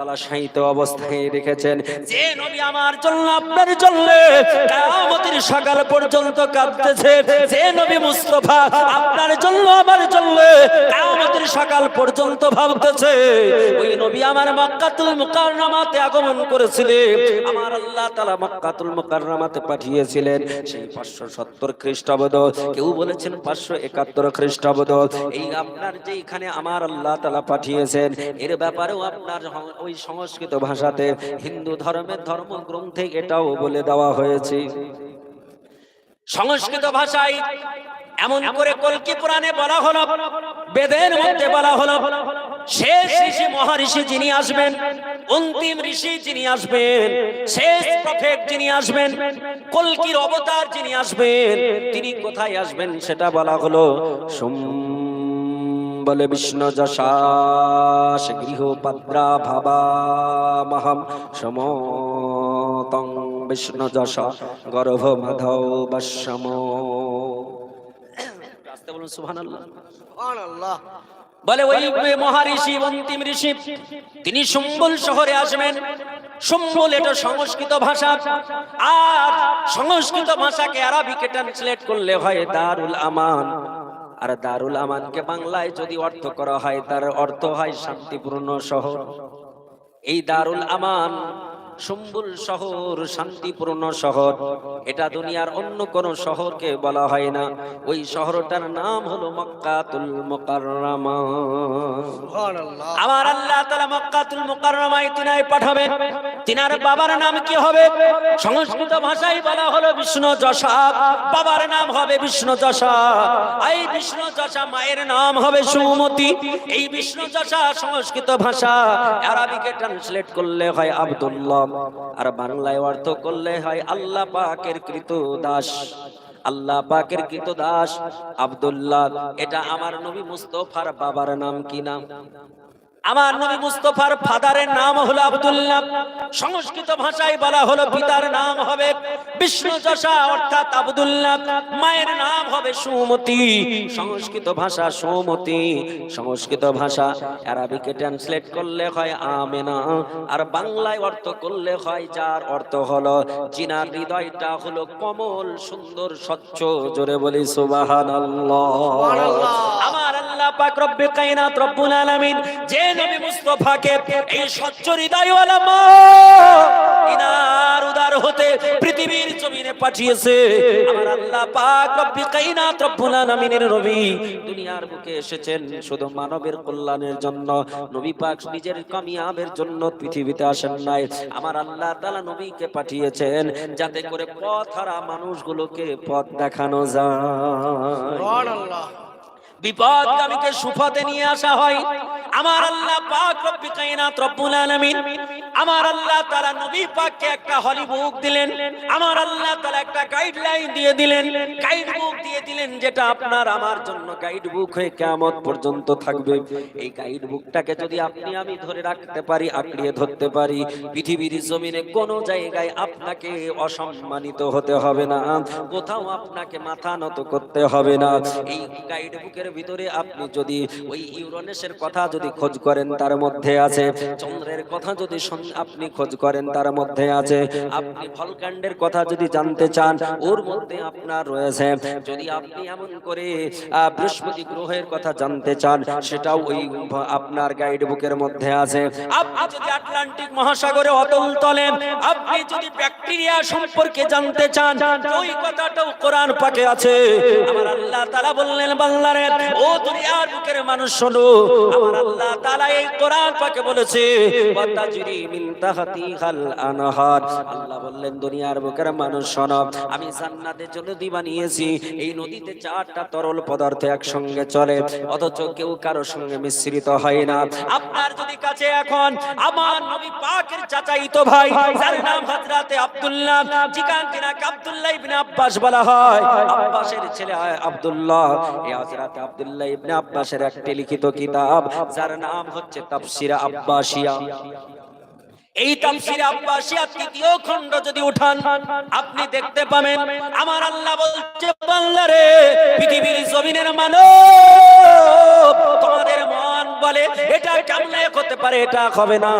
তালা মুকাররমাতে আগমন করেছিলেন। আমার আল্লাহ মক্কাতুল মুকাররমাতে পাঠিয়েছিলেন। সেই 570 খ্রিস্টাব্দ, কেউ বলেছেন 571 খ্রিস্টাব্দ। এই আপনার যে এখানে আমার আল্লাহ তাআলা পাঠিয়েছেন, এর ব্যাপারেও আপনার ওই সংস্কৃত ভাষাতে হিন্দু ধর্মের ধর্মগ্রন্থে এটাও বলে দেওয়া হয়েছে। সংস্কৃত ভাষায় এমন করে কলকি পুরাণে বলা হলো, বেদের মধ্যে বলা হলো, শেষ ঋষি মহারিষি যিনি আসবেন, অন্তিম ঋষি যিনি আসবেন, শেষ প্রফেট যিনি আসবেন, কলকির অবতার যিনি আসবেন, তিনি কোথায় আসবেন সেটা বলা হলো বলে বিষ্ণু যশাস গৃহ পাদ্রা ভাবা মহম সমতং বিষ্ণু যশ গর্ভ মাধব বলুন সুবহানাল্লাহ। বলে ওই মহারিষি অন্তিম ঋষি তিনি সম্বল শহরে আসবেন। সম্বল এটা সংস্কৃত ভাষা। আর সংস্কৃত ভাষাকে আরবিকে ট্রান্সলেট করলে হয় দারুল আমান। আর দারুল আমানকে বাংলায় যদি অর্থ করা হয়, তার অর্থ হয় শান্তিপূর্ণ শহর। এই দারুল আমান সম্বুল শহর শান্তিপূর্ণ শহর। এটা দুনিয়ার অন্য কোন শহরকে বলা হয় না। ওই শহরটার নাম হলো মক্কাতুল মুকাররমা। আমার আল্লাহ তাআলা মক্কাতুল মুকাররমায় তিনায় পাঠাবেন। তিনার বাবার নাম কি হবে? সংস্কৃত ভাষায় বলা হলো বিষ্ণু যশা। বাবার নাম হবে বিষ্ণু যশা। এই বিষ্ণু যশা মায়ের নাম হবে সুমতি। এই বিষ্ণু যশা সংস্কৃত ভাষা। আরবিকে ট্রান্সলেট করলে হয় আব্দুল্লাহ। আর বাংলায় অর্থ করলে হয় আল্লাহ পাকের কৃত দাস। আল্লাহ পাকের কৃত দাস। আবদুল্লাহ, এটা আমার নবী মুস্তফার বাবার নাম কি নাম? আমার নবী মুস্তফার ফাদারের নাম হলো আব্দুল্লাহ। সংস্কৃত ভাষায় বলা হলো পিতার নাম হবে বিষ্ণু যশা, অর্থাৎ আব্দুল্লাহ। মায়ের নাম হবে সুমতি। সংস্কৃত ভাষা সুমতি। সংস্কৃত ভাষা আরবিকে ট্রান্সলেট করলে হয় আমেনা, আর বাংলায় অর্থ করলে হয় যার অর্থ হলো, জিনার হৃদয়টা হলো কমল, সুন্দর, স্বচ্ছ, জোরে বলি সুবহানাল্লাহ। আমার পাক রব্বে রব্বুল আলামিন, যে নবী এই স্বচ্ছ হৃদয়ওয়ালা উদার হতে পৃথিবীর জমিনে পাঠিয়েছে। আমার আল্লাহ পাক রব্বে রব্বুল আলামিনের দুনিয়ার বুকে এসেছেন শুধু মানবের কল্যাণের জন্য। নবী পাক নিজের কামিয়াবের জন্য পৃথিবীতে আসেন নাই। আমার আল্লাহ তাআলা নবীকে পাঠিয়েছেন যাতে করে পথ হারা মানুষগুলোকে পথ দেখানো যায়। সুবহানাল্লাহ। বিপদগামীকে সুফতে নিয়ে আসা হয়। আমার আল্লাহ পাক রব্বি কায়নাত রব্বুল আলামিন আমার আল্লাহ তারা নবী পাককে একটা হলি বুক দিলেন। আমার আল্লাহ তাআলা একটা গাইডলাইন দিয়ে দিলেন। গাইড বুক দিয়ে দিলেন যেটা আপনার আমার জন্য গাইড বুক হয়ে কিয়ামত পর্যন্ত থাকবে। এই গাইড বুকটাকে যদি আপনি আমি ধরে রাখতে পারি আঁকড়িয়ে ধরতে পারি। পৃথিবীর জমিনে কোনো জায়গায় আপনাকে অসম্মানিত হতে হবে না। কোথাও আপনাকে মাথা নত করতে হবে না। এই গাইড বুকের ভিতরে আপনি যদি ওই ইউরোনেসের কথা যদি খোঁজ করেন, তার মধ্যে আছে, চন্দ্রের কথা যদি আপনি খোঁজ করেন, তার মধ্যে আছে। আপনি ফলকাণ্ডের কথা যদি জানতে চান, ওর মধ্যে আপনার রয়েছে। যদি আপনি এমন করে বৃহস্পতি গ্রহের কথা জানতে চান, সেটাও ওই আপনার গাইড বুকের মধ্যে আছে। আপনি যদি আটলান্টিক মহাসাগরে অতল তলে, আপনি যদি ব্যাকটেরিয়া সম্পর্কে জানতে চান, ওই কথাটাও কোরআন পাকে আছে। আমার আল্লাহ তাআলা বললেন বাংলারে ও দুনিয়ার বুকের মানুষ শোনো। আমার আল্লাহ তাআলা এই কোরআন পাকে বলেছে মিন মানুষ আমি নদীতে চারটা তরল পদার্থ একসঙ্গে চলে, অথচ কেউ সঙ্গে মিশ্রিত হয় না। আপনার যদি কাছে এখন আমার নবী পাকের ভাই, যার নাম হযরতে আব্দুল্লাহ জিকান তিনাকে আব্দুল্লাহ ইবনে আব্বাস বলা হয়, আব্বাসের ছেলে আব্দুল্লাহ। এই আব্দুল্লাহ ইবনে আব্বাসের একটি লিখিত কিতাব, যার নাম হচ্ছে তাফসির আব্বাসিয়া। এই তাফসিরে আব্বাসিয়া তৃতীয় খণ্ড যদি উঠান, আপনি দেখতে পাবেন, আমার আল্লাহ বলছে বাংলারে পৃথিবীর জমিনের মানব, তোমাদের মন বলে, এটা কেমন হতে পারে, এটা হবে না।